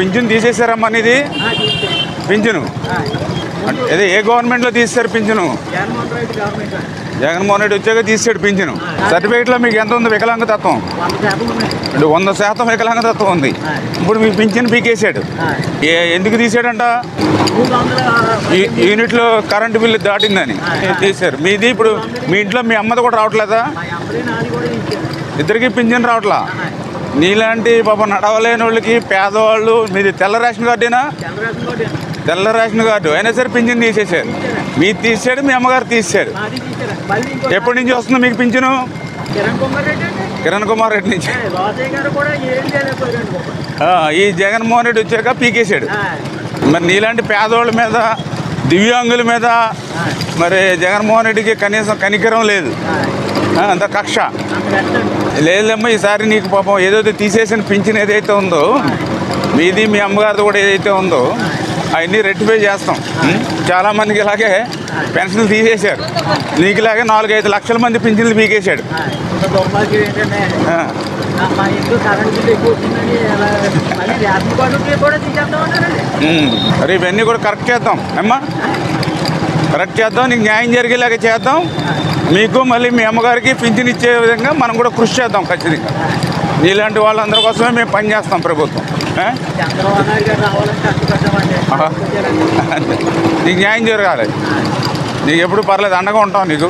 Pension తీసేశారమ్మా ఇది పింఛను అదే ఏ గవర్నమెంట్లో తీసేశారు పింఛను జగన్మోహన్ రెడ్డి వచ్చాక తీసాడు పింఛను సర్టిఫికేట్లో మీకు ఎంత ఉంది వికలాంగతత్వం అంటే వంద శాతం వికలాంగతత్వం ఉంది. ఇప్పుడు మీ పింఛన్ పీకేసాడు ఏ ఎందుకు తీసాడంట? యూనిట్లో కరెంటు బిల్లు దాటిందని తీశారు. మీది ఇప్పుడు మీ ఇంట్లో మీ అమ్మది కూడా రావట్లేదా? ఇద్దరికి పింఛన్ రావట్లా? నీలాంటి పాప నడవలేని వాళ్ళకి పేదవాళ్ళు మీది తెల్ల రేషన్ కార్డేనా? తెల్ల రేషన్ కార్డు. అయినా సరే పింఛన్ తీసేసారు మీరు తీసాడు మీ అమ్మగారు తీసాడు ఎప్పటి నుంచి వస్తుంది మీకు పింఛను? కిరణ్ కుమార్ రెడ్డి నుంచి. ఈ జగన్మోహన్ రెడ్డి వచ్చాక పీకేశాడు. మరి నీలాంటి పేదవాళ్ళ మీద దివ్యాంగుల మీద మరి జగన్మోహన్ రెడ్డికి కనీసం కనికరం లేదు. అంత కక్ష. లేదమ్మా ఈసారి నీకు పాపం ఏదైతే తీసేసిన పింఛన్ ఏదైతే ఉందో మీది మీ అమ్మగారిది కూడా ఏదైతే ఉందో అవన్నీ రెట్టిఫై చేస్తాం. చాలామందికి ఇలాగే పెన్షన్లు తీసేశారు. నీకు ఇలాగే నాలుగైదు లక్షల మంది పింఛన్లు పీకేశాడు. మరి ఇవన్నీ కూడా కరెక్ట్ చేద్దాం. అమ్మా కరెక్ట్ చేద్దాం నీకు న్యాయం జరిగేలాగా చేద్దాం. మీకు మళ్ళీ మీ అమ్మగారికి పింఛన్ ఇచ్చే విధంగా మనం కూడా కృషి చేద్దాం ఖచ్చితంగా. నీలాంటి వాళ్ళందరి కోసమే మేము పనిచేస్తాం ప్రభుత్వం. నీకు న్యాయం జరగాలి. నీకు ఎప్పుడు పర్లేదు అండగా ఉంటాం నీకు?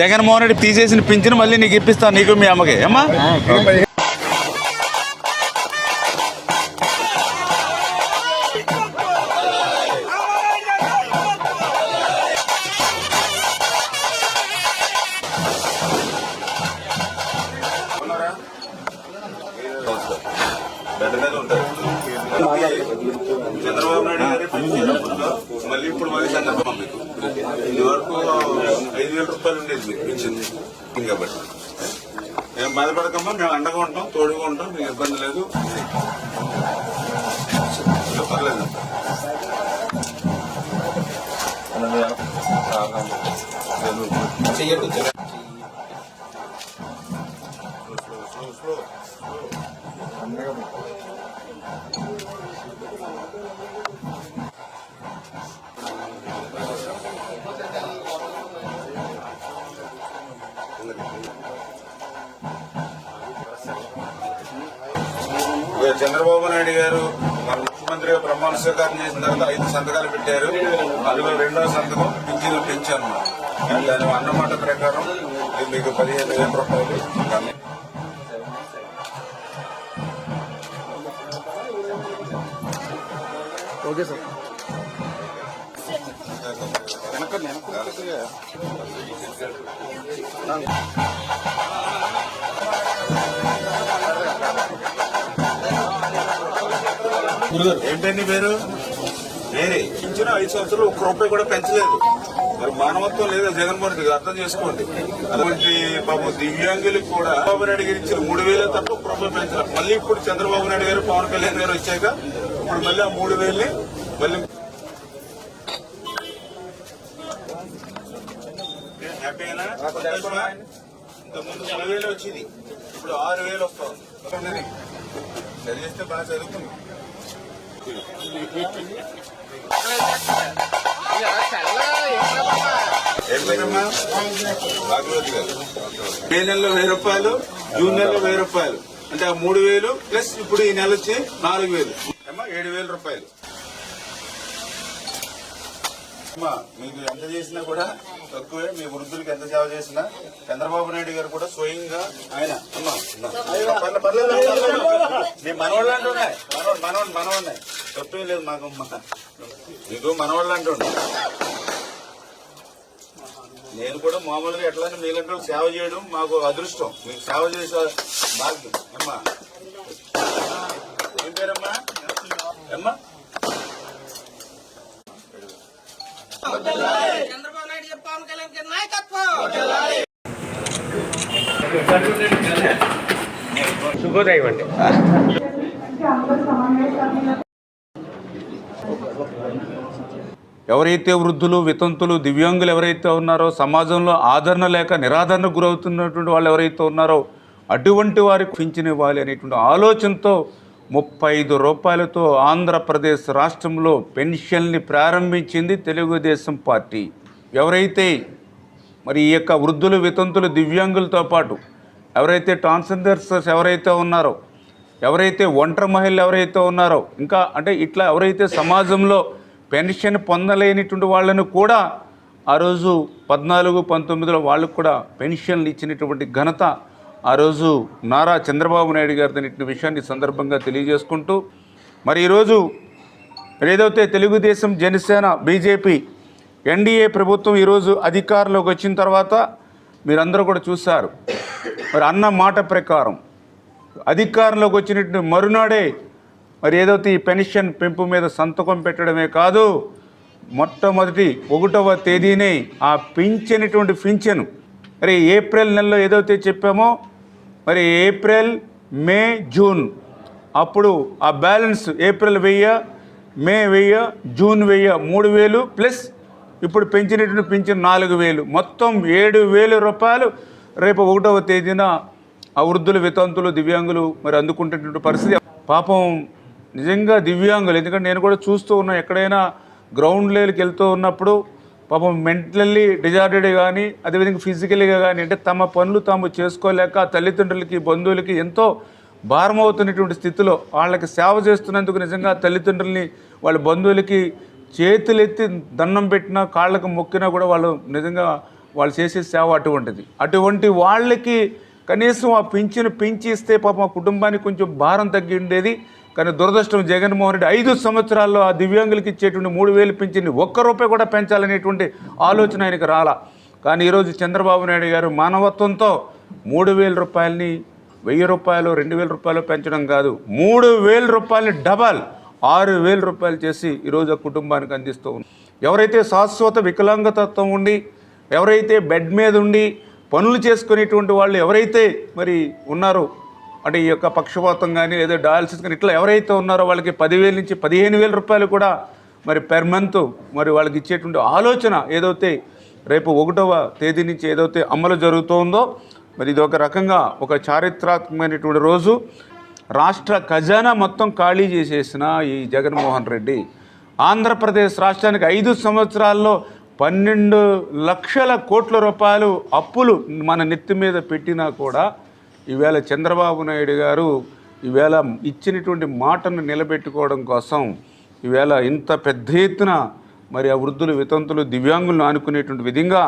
జగన్మోహన్ రెడ్డి తీసేసిన పింఛను మళ్ళీ నీకు ఇప్పిస్తాను నీకు మీ అమ్మకి. అమ్మా ఇప్పుడు మీకు. ఇది వరకు ఐదు వేల రూపాయలు ఉండేది మీకు ఇచ్చింది. కాబట్టి. మేము బాధపడకమ్మా మేము అండగా ఉంటాం తోడుగా ఉంటాం మీకు ఇబ్బంది లేదు. పర్లేదు. చెయ్యట్టు చంద్రబాబు నాయుడు గారు మన ముఖ్యమంత్రిగా ప్రమాణ స్వీకారం చేసిన తర్వాత ఐదు సంతకాలు పెట్టారు. అందులో రెండో సంతకం పింఛను పెంచాను దాని అన్నమాట ప్రకారం మీకు పదిహేను వేల రూపాయలు కానీ ఓకే సార్. ఏంటండి పేరు? నేనే. ఇచ్చిన ఐదు సంవత్సరాలు ఒక్క రూపాయి కూడా పెంచలేదు. మరి మానవత్వం లేదా జగన్మోహన్ రెడ్డి అర్థం చేసుకోండి. అటువంటి పాపం దివ్యాంగులకు కూడా చంద్రబాబు నాయుడు గారు ఇచ్చిన మూడు వేల తప్ప ఒక్క రూపాయి పెంచారు మళ్ళీ ఇప్పుడు చంద్రబాబు నాయుడు గారు పవన్ కళ్యాణ్ గారు వచ్చాక ఇప్పుడు మళ్ళీ ఆ మూడు వేలని మళ్ళీ హ్యాపీనా ఇంతకుముందు మూడు వేలు వచ్చింది. ఇప్పుడు ఆరు వేలు వస్తుంది చదివిస్తే బాగా చదువుతుంది ఏం పేరమ్మా భాగవతి గారు మే నెలలో వెయ్యి రూపాయలు జూన్ నెలలో వెయ్యి రూపాయలు. అంటే ఆ మూడు వేలు ప్లస్ ఇప్పుడు ఈ నెల వచ్చి నాలుగు వేలు. అమ్మా ఏడు వేల రూపాయలు. అమ్మా మీకు ఎంత చేసినా కూడా తక్కువే. మీ వృద్ధులకి ఎంత సేవ చేసినా చంద్రబాబు నాయుడు గారు కూడా స్వయంగా ఆయన. మీ మనవాళ్ళు అంటున్నాయి మనవాళ్ళు మనవాళ్ళు మనవాళ్ళే. తప్పేం లేదు మాకు. మీకు మనవాళ్ళు అంటుండే నేను కూడా మామూలుగా ఎట్లానే మీలంటే సేవ చేయడం మాకు అదృష్టం. మీకు సేవ చేసే భాగ్యం. అమ్మా. ఏం పేరమ్మా? అమ్మా. పవన్ కళ్యాణ్ గారి నాయకత్వం శుభోదయం అండి ఎవరైతే వృద్ధులు వితంతులు దివ్యాంగులు ఎవరైతే ఉన్నారో సమాజంలో ఆదరణ లేక నిరాదరణకు గురవుతున్నటువంటి వాళ్ళు ఎవరైతే ఉన్నారో అటువంటి వారికి పింఛన్ ఇవ్వాలి అనేటువంటి ఆలోచనతో ముప్పై ఐదు రూపాయలతో ఆంధ్రప్రదేశ్ రాష్ట్రంలో పెన్షన్ని ప్రారంభించింది తెలుగుదేశం పార్టీ. ఎవరైతే మరి ఈ యొక్క వృద్ధులు వితంతులు దివ్యాంగులతో పాటు ఎవరైతే ట్రాన్స్జెండర్స్ ఎవరైతే ఉన్నారో ఎవరైతే ఒంటరి మహిళలు ఎవరైతే ఉన్నారో ఇంకా అంటే ఇట్లా ఎవరైతే సమాజంలో పెన్షన్ పొందలేనిటువంటి వాళ్ళను కూడా ఆ రోజు పద్నాలుగు పంతొమ్మిదిలో వాళ్ళకు కూడా పెన్షన్లు ఇచ్చినటువంటి ఘనత ఆ రోజు నారా చంద్రబాబు నాయుడు గారి ఇటువంటి విషయాన్ని సందర్భంగా తెలియజేసుకుంటూ మరి ఈరోజు ఏదైతే తెలుగుదేశం జనసేన బీజేపీ ఎన్డీఏ ప్రభుత్వం ఈరోజు అధికారంలోకి వచ్చిన తర్వాత మీరందరూ కూడా చూశారు. మరి అన్న మాట ప్రకారం అధికారంలోకి వచ్చినట్టు మరునాడే మరి ఏదైతే ఈ పెన్షన్ పెంపు మీద సంతకం పెట్టడమే కాదు మొట్టమొదటి ఒకటవ తేదీనే ఆ పింఛనటువంటి పింఛను. మరి ఏప్రిల్ నెలలో ఏదైతే చెప్పామో మరి ఏప్రిల్ మే జూన్. అప్పుడు ఆ బ్యాలెన్స్ ఏప్రిల్ వెయ్య మే వెయ్య జూన్ వెయ్య మూడు వేలు ప్లస్ ఇప్పుడు పెంచినటువంటి పెంచిన నాలుగు వేలు. మొత్తం ఏడు వేలు రూపాయలు రేపు ఒకటవ తేదీన ఆ వృద్ధులు వితంతులు దివ్యాంగులు మరి అందుకుంటున్నటువంటి పరిస్థితి. పాపం నిజంగా దివ్యాంగులు ఎందుకంటే నేను కూడా చూస్తూ ఉన్నా ఎక్కడైనా గ్రౌండ్ లెవెల్కి వెళ్తూ ఉన్నప్పుడు పాపం మెంటల్లీ డిజార్డెడ్ కానీ అదేవిధంగా ఫిజికల్గా కానీ అంటే తమ పనులు తాము చేసుకోలేక తల్లిదండ్రులకి బంధువులకి ఎంతో భారం అవుతున్నటువంటి స్థితిలో వాళ్ళకి సేవ చేస్తున్నందుకు నిజంగా తల్లిదండ్రుల్ని వాళ్ళ బంధువులకి చేతులెత్తి దండం పెట్టినా కాళ్ళకు మొక్కినా కూడా వాళ్ళు నిజంగా వాళ్ళు చేసే సేవ అటువంటిది. అటువంటి వాళ్ళకి కనీసం ఆ పింఛను పెంచి ఇస్తే పాపం ఆ కుటుంబానికి కొంచెం భారం తగ్గి ఉండేది. కానీ దురదృష్టం జగన్మోహన్ రెడ్డి ఐదు సంవత్సరాల్లో ఆ దివ్యాంగులకి ఇచ్చేటువంటి మూడు వేలు పింఛన్ని ఒక్క రూపాయి కూడా పెంచాలనేటువంటి ఆలోచన ఆయనకు రాలా. కానీ ఈరోజు చంద్రబాబు నాయుడు గారు మానవత్వంతో మూడు వేల రూపాయలని వెయ్యి రూపాయలు రెండు వేల రూపాయలు పెంచడం కాదు. మూడు వేల రూపాయలని డబల్ ఆరు వేల రూపాయలు చేసి ఈరోజు ఆ కుటుంబానికి అందిస్తూ ఉంది ఎవరైతే శాశ్వత వికలాంగతత్వం ఉండి ఎవరైతే బెడ్ మీద ఉండి పనులు చేసుకునేటువంటి వాళ్ళు ఎవరైతే మరి ఉన్నారో అంటే ఈ యొక్క పక్షపాతం కానీ లేదా డయాలసిస్ కానీ ఇట్లా ఎవరైతే ఉన్నారో వాళ్ళకి పదివేల నుంచి పదిహేను వేల రూపాయలు కూడా మరి పెర్ మంత్ మరి వాళ్ళకి ఇచ్చేటువంటి ఆలోచన ఏదైతే రేపు ఒకటవ తేదీ నుంచి ఏదైతే అమలు జరుగుతుందో మరి ఇది ఒక రకంగా ఒక చారిత్రాత్మకమైనటువంటి రోజు. రాష్ట్ర ఖజానా మొత్తం ఖాళీ చేసేసిన ఈ జగన్మోహన్ రెడ్డి ఆంధ్రప్రదేశ్ రాష్ట్రానికి ఐదు సంవత్సరాల్లో పన్నెండు లక్షల కోట్ల రూపాయలు అప్పులు మన నెత్తి మీద పెట్టినా కూడా ఈవేళ చంద్రబాబు నాయుడు గారు ఈవేళ ఇచ్చినటువంటి మాటను నిలబెట్టుకోవడం కోసం ఈవేళ ఇంత పెద్ద ఎత్తున మరి ఆ వృద్ధులు వితంతులు దివ్యాంగులను ఆనుకునేటువంటి విధంగా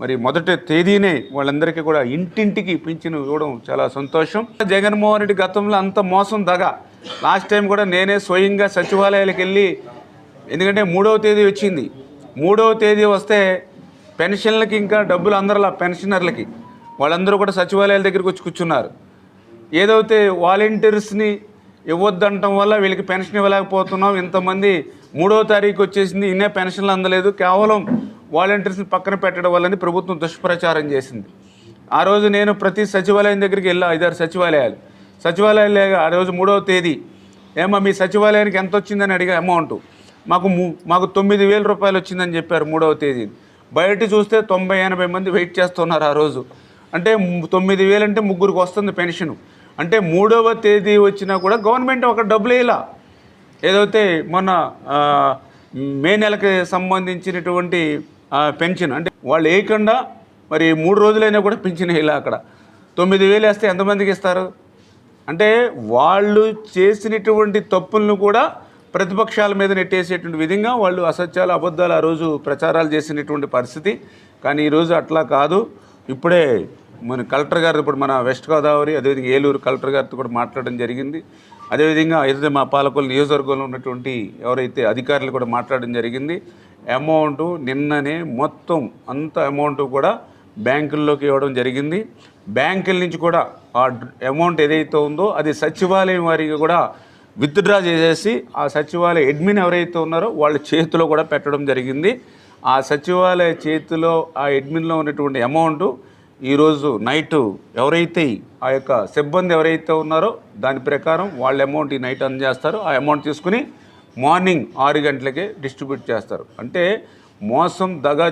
మరి మొదటి తేదీనే వాళ్ళందరికీ కూడా ఇంటింటికి పింఛను ఇవ్వడం చాలా సంతోషం. జగన్మోహన్ రెడ్డి గతంలో అంత మోసం దగ. లాస్ట్ టైం కూడా నేనే స్వయంగా సచివాలయాలకు వెళ్ళి ఎందుకంటే మూడవ తేదీ వచ్చింది. మూడవ తేదీ వస్తే పెన్షన్లకి ఇంకా డబ్బులు అందరిలా పెన్షనర్లకి వాళ్ళందరూ కూడా సచివాలయాల దగ్గరికి వచ్చి కూర్చున్నారు. ఏదైతే వాలంటీర్స్ని ఇవ్వద్దంటం వల్ల వీళ్ళకి పెన్షన్ ఇవ్వలేకపోతున్నాం. ఇంతమంది మూడో తారీఖు వచ్చేసింది ఇన్నే పెన్షన్లు అందలేదు. కేవలం వాలంటీర్స్ని పక్కన పెట్టడం వల్లని ప్రభుత్వం దుష్ప్రచారం చేసింది. ఆ రోజు నేను ప్రతి సచివాలయం దగ్గరికి వెళ్ళా ఐదారు సచివాలయాలు. సచివాలయాలు ఆ రోజు మూడవ తేదీ. ఏమో మీ సచివాలయానికి ఎంత వచ్చిందని అడిగా అమౌంట్. మాకు ము- మాకు తొమ్మిది వేల రూపాయలు వచ్చిందని చెప్పారు మూడవ తేదీ. బయట చూస్తే తొంభై ఎనభై మంది వెయిట్ చేస్తున్నారు ఆ రోజు. అంటే తొమ్మిది వేలు అంటే ముగ్గురికి వస్తుంది పెన్షన్. అంటే మూడవ తేదీ వచ్చినా కూడా గవర్నమెంట్ ఒక డబ్బులు వేయాల. ఏదైతే మొన్న మే నెలకి సంబంధించినటువంటి పెన్షన్. అంటే వాళ్ళు వేయకుండా మరి మూడు రోజులైనా కూడా పెన్షన్ వేయాలి అక్కడ. తొమ్మిది వేలు వేస్తే ఎంతమందికి ఇస్తారు? అంటే వాళ్ళు చేసినటువంటి తప్పులను కూడా ప్రతిపక్షాల మీద నెట్టేసేటువంటి విధంగా వాళ్ళు అసత్యాలు అబద్ధాలు ఆ రోజు ప్రచారాలు చేసినటువంటి పరిస్థితి. కానీ ఈరోజు అట్లా కాదు. ఇప్పుడే మన కలెక్టర్ గారు ఇప్పుడు మన వెస్ట్ గోదావరి అదేవిధంగా ఏలూరు కలెక్టర్ గారితో కూడా మాట్లాడడం జరిగింది. అదేవిధంగా ఏదైతే మా పాలకొల్లు నియోజకవర్గంలో ఉన్నటువంటి ఎవరైతే అధికారులు కూడా మాట్లాడడం జరిగింది అమౌంట్ నిన్ననే మొత్తం అంత అమౌంట్ కూడా బ్యాంకుల్లోకి ఇవ్వడం జరిగింది. బ్యాంకుల నుంచి కూడా ఆ అమౌంట్ ఏదైతే ఉందో అది సచివాలయం వారికి కూడా విత్డ్రా చేసేసి ఆ సచివాలయ అడ్మిన్ ఎవరైతే ఉన్నారో వాళ్ళ చేతిలో కూడా పెట్టడం జరిగింది. ఆ సచివాలయ చేతిలో ఆ అడ్మిన్లో ఉన్నటువంటి అమౌంట్ ఈరోజు నైట్ ఎవరైతే ఆ యొక్క సిబ్బంది ఎవరైతే ఉన్నారో దాని ప్రకారం వాళ్ళ అమౌంట్ ఈ నైట్ అందజేస్తారు ఆ అమౌంట్ తీసుకుని మార్నింగ్ ఆరు గంటలకే డిస్ట్రిబ్యూట్ చేస్తారు. అంటే మోసం దగా